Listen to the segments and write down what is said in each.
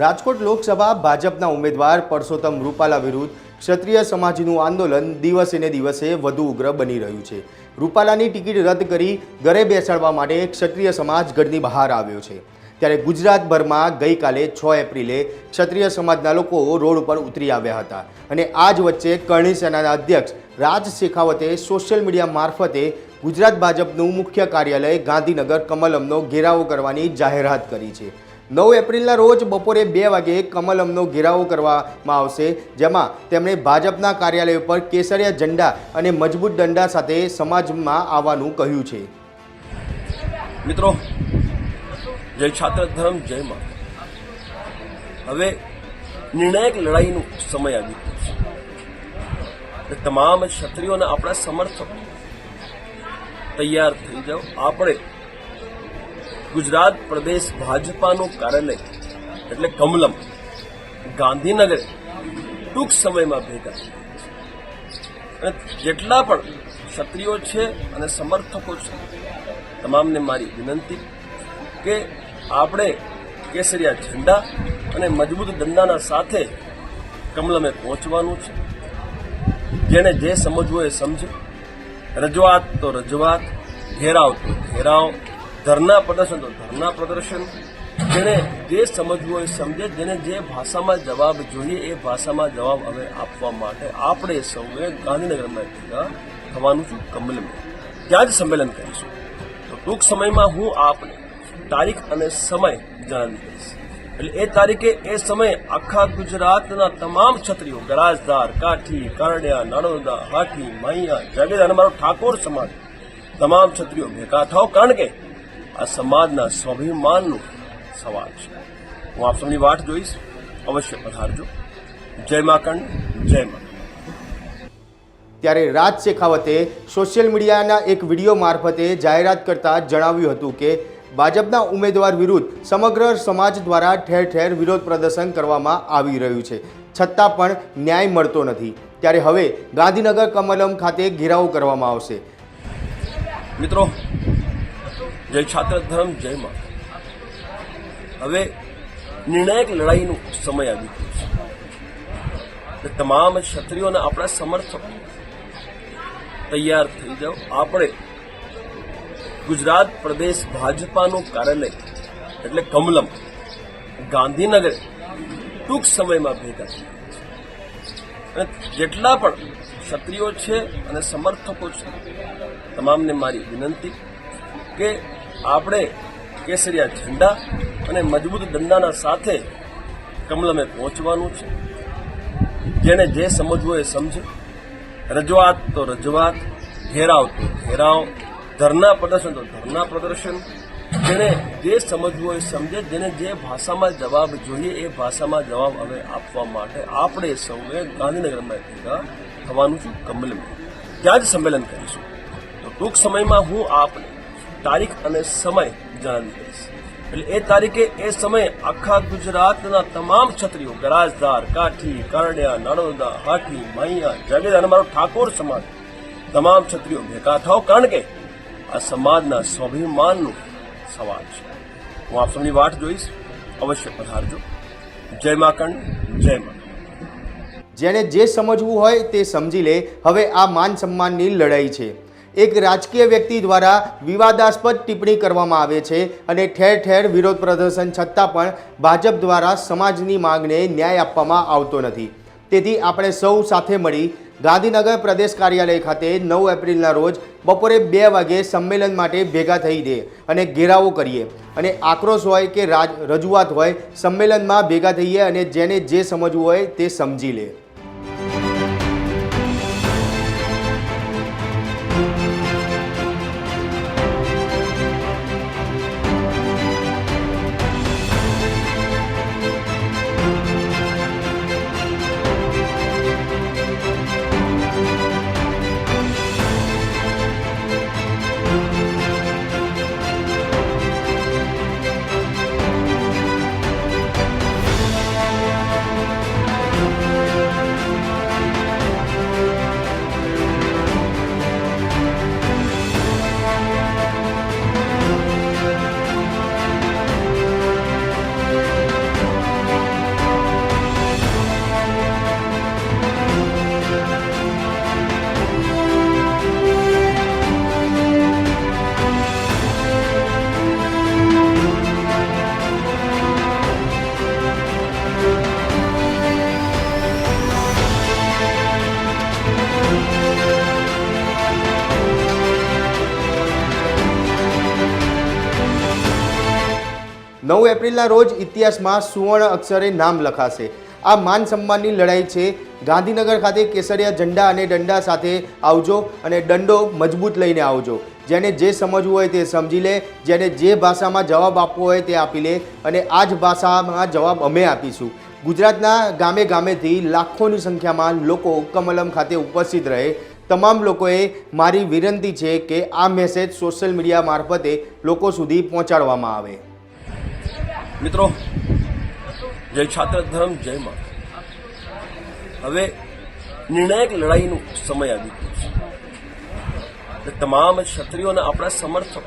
રાજકોટ લોકસભા ભાજપના ઉમેદવાર પરસોત્તમ રૂપાલા વિરુદ્ધ ક્ષત્રિય સમાજનું આંદોલન દિવસે ને દિવસે વધુ ઉગ્ર બની રહ્યું છે. રૂપાલાની ટિકિટ રદ કરી ઘરે બેસાડવા માટે ક્ષત્રિય સમાજ ઘરની બહાર આવ્યો છે. ત્યારે ગુજરાતભરમાં ગઈકાલે છ એપ્રિલે ક્ષત્રિય સમાજના લોકો રોડ ઉપર ઉતરી આવ્યા હતા અને આ જ વચ્ચે કરણી સેનાના અધ્યક્ષ રાજ શેખાવતે સોશિયલ મીડિયા મારફતે ગુજરાત ભાજપનું મુખ્ય કાર્યાલય ગાંધીનગર કમલમનો ઘેરાવો કરવાની જાહેરાત કરી છે. નવ એપ્રિલના રોજ બપોરે બે વાગે કમલમનો ઘેરાવો કરવામાં આવશે, જેમાં તેમણે ભાજપના કાર્યાલય પર કેસરિયા ઝંડા અને મજબૂત દંડા સાથે સમાજમાં આવવાનું કહ્યું છે. મિત્રો, જય છાત્ર ધર્મ જય માં હવે નિર્ણાયક લડાઈનો સમય આવી ગયો તમામ ક્ષત્રિયોના આપણા સમર્થકો તૈયાર થઈ જાઓ. આપણે ગુજરાત પ્રદેશ ભાજપાનું કાર્યાલય, એટલે કમલમ, ગાંધીનગર, ટૂંક સમયમાં ભેગા અને જેટલા પણ ક્ષત્રિયો છે અને સમર્થકો છે, તમામને મારી વિનંતી કે આપણે કેસરિયા ઝંડા અને મજબૂત દંડાના સાથે કમલમે પહોંચવાનું છે. જેને જે સમજવું એ સમજે. રજૂઆત તો રજૂઆત, ઘેરાવ તો ઘેરાવ ધરના પ્રદર્શન, તો ધરના પ્રદર્શન જેને જે સમજવું એ સમજે, જેને જે ભાષામાં જવાબ જોઈએ એ ભાષામાં જવાબ હવે આપવા માટે આપણે સૌએ ગાંધીનગરમાં ભેગા થવાનું છું કમલમાં. ત્યાં જ સંમેલન કરીશું. તો ટૂંક સમયમાં હું આપને તારીખ અને સમય જણાવી દઈશ. એટલે એ તારીખે, એ સમયે આખા ગુજરાતના તમામ ક્ષત્રિયો ગરાજદાર, કાઠી કારડિયા નડોદા હાથી, મૈયા જાગીર અને મારો ઠાકોર સમાજ, તમામ છત્રીઓ ભેગા થાવ કારણ કે આ સમાજના સ્વાભિમાનનો સવાલ છે. હું આપ સૌની વાટ જોઈશ. અવશ્ય પધારજો. જય માકંડ જય મા ત્યારે રાજ શેખાવતે સોશિયલ મીડિયાના એક વીડિયો મારફતે જાહેરાત કરતા જણાવ્યું હતું કે ભાજપના ઉમેદવાર વિરુદ્ધ સમગ્ર સમાજ દ્વારા ઠેર ઠેર વિરોધ પ્રદર્શન કરવામાં આવી રહ્યું છે. છતાં પણ ન્યાય મળતો નથી. ત્યારે હવે ગાંધીનગર કમલમ ખાતે ઘેરાવો કરવામાં આવશે. મિત્રો જય છાત્ર જય માં. હવે નિર્ણાયક લડાઈનો સમય આવી ગયો છે. તમામ ક્ષત્રિયોના આપણા સમર્થકો તૈયાર થઈ જાઓ. આપણે ગુજરાત પ્રદેશ ભાજપાનું કાર્યાલય, એટલે કમલમ, ગાંધીનગર ટૂંક સમયમાં ભેગા અને જેટલા પણ ક્ષત્રિયો છે અને સમર્થકો છે, તમામને મારી વિનંતી કે આપણે કેસરિયા ઝંડા અને મજબૂત દંડાના સાથે કમલમે પહોંચવાનું છે. જેને જે સમજવું એ સમજે. રજૂઆત તો રજૂઆત, ઘેરાવ તો ઘેરાવ, ધરના પ્રદર્શન તો ધરના પ્રદર્શન. જેને જે સમજવું એ સમજે, જેને જે ભાષામાં જવાબ જોઈએ એ ભાષામાં જવાબ હવે આપવા માટે આપણે સૌએ ગાંધીનગરમાં ભેગા થવાનું છું કમલમાં. ત્યાં જ સંમેલન કરીશું. તો ટૂંક સમયમાં હું આપને તારીખ અને સમય જણાવી દઈશ એટલે એ તારીખે એ સમયે આખા ગુજરાતના તમામ ક્ષત્રિયો ગરાજદાર, કાઠી કરડિયા નાણોદા હાથી, મૈયા જાગીર અને મારો ઠાકોર સમાજ, તમામ ક્ષત્રિયો ભેગા થાવ કારણ કે આ સમાજના સ્વાભિમાનનો સવાલ છે. હું આપ સૌની વાટ જોઈશ. અવશ્ય પધારજો. જય મા કંડ, જય મા જેને જે સમજવું હોય તે સમજી લે. હવે આ માન સન્માનની લડાઈ છે. એક રાજકીય વ્યક્તિ દ્વારા વિવાદાસ્પદ ટિપ્પણી કરવામાં આવે છે અને ઠેર ઠેર વિરોધ પ્રદર્શન છતાં પણ ભાજપ દ્વારા સમાજની માંગને ન્યાય આપવામાં આવતો નથી. તેથી આપણે સૌ સાથે મળી ગાંધીનગર પ્રદેશ કાર્યાલય ખાતે નવ એપ્રિલના રોજ બપોરે બે વાગે સંમેલન માટે ભેગા થઈ દે અને ઘેરાવો કરીએ. અને આક્રોશ હોય કે રાજ રજૂઆત હોય, સંમેલનમાં ભેગા થઈએ અને જેને જે સમજવું હોય તે સમજી લે. નવ એપ્રિલના રોજ ઇતિહાસમાં સુવર્ણ અક્ષરે નામ લખાશે. આ માન સન્માનની લડાઈ છે. ગાંધીનગર ખાતે કેસરિયા ઝંડા અને દંડા સાથે આવજો અને દંડો મજબૂત લઈને આવજો. જેને જે સમજવું હોય તે સમજી લે, જેને જે ભાષામાં જવાબ આપવો હોય તે આપી લે અને આ જ ભાષામાં જવાબ અમે આપીશું. ગુજરાતના ગામે ગામેથી લાખોની સંખ્યામાં લોકો કમલમ ખાતે ઉપસ્થિત રહે. તમામ લોકોએ મારી વિનંતી છે કે આ મેસેજ સોશિયલ મીડિયા મારફતે લોકો સુધી પહોંચાડવામાં આવે. મિત્રો, જય છાત્ર ધર્મ જય માં. હવે નિર્ણાયક લડાઈનો સમય આવી ગયો છે. તમામ ક્ષત્રિયોને આપણા સમર્થકો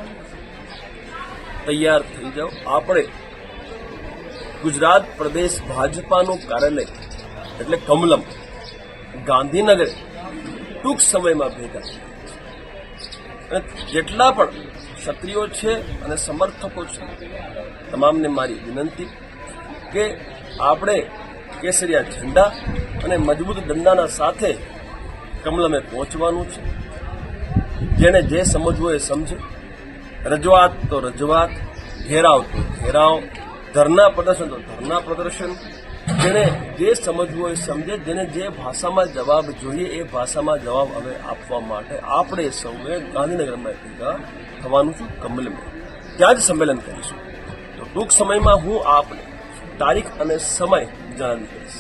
તૈયાર થઈ જાઓ. આપણે ગુજરાત પ્રદેશ ભાજપાનું કાર્યાલય, એટલે કમલમ, ગાંધીનગર ટૂંક સમયમાં ભેગા અને જેટલા પણ ક્ષત્રિયો છે અને સમર્થકો છે. તમામને મારી વિનંતી કે આપણે કેસરિયા ઝંડા અને મજબૂત દંડાના સાથે કમલમે પહોંચવાનું છે. જેને જે સમજવું એ સમજે. રજૂઆત તો રજૂઆત, ઘેરાવ તો ઘેરાવ, ધરના પ્રદર્શન તો ધરના પ્રદર્શન. જેને જે સમજવું એ સમજે, જેને જે ભાષામાં જવાબ જોઈએ એ ભાષામાં જવાબ હવે આપવા માટે આપણે સૌએ ગાંધીનગરમાં ભેગા થવાનું છું કમલમાં ત્યાં જ સંમેલન કરીશું. તો ટૂંક સમયમાં હું આપને તારીખ અને સમય જણાવી દઈશ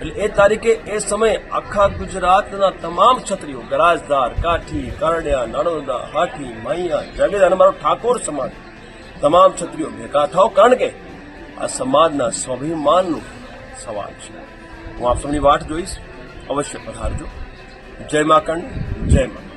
એટલે એ તારીખે, એ સમયે આખા ગુજરાતના તમામ ક્ષત્રિયો ગરાજદાર, કાઠી કારડિયા નાડોદા હાથી માહિયા જાડેજા અને મારો ઠાકોર સમાજ, તમામ ક્ષત્રિયો ભેગા થાવ કારણ કે આ સમાજના સ્વાભિમાનનું સવાલ છે. હું આપ સૌની વાટ જોઈશ. અવશ્ય પધારજો. જય મા જય મા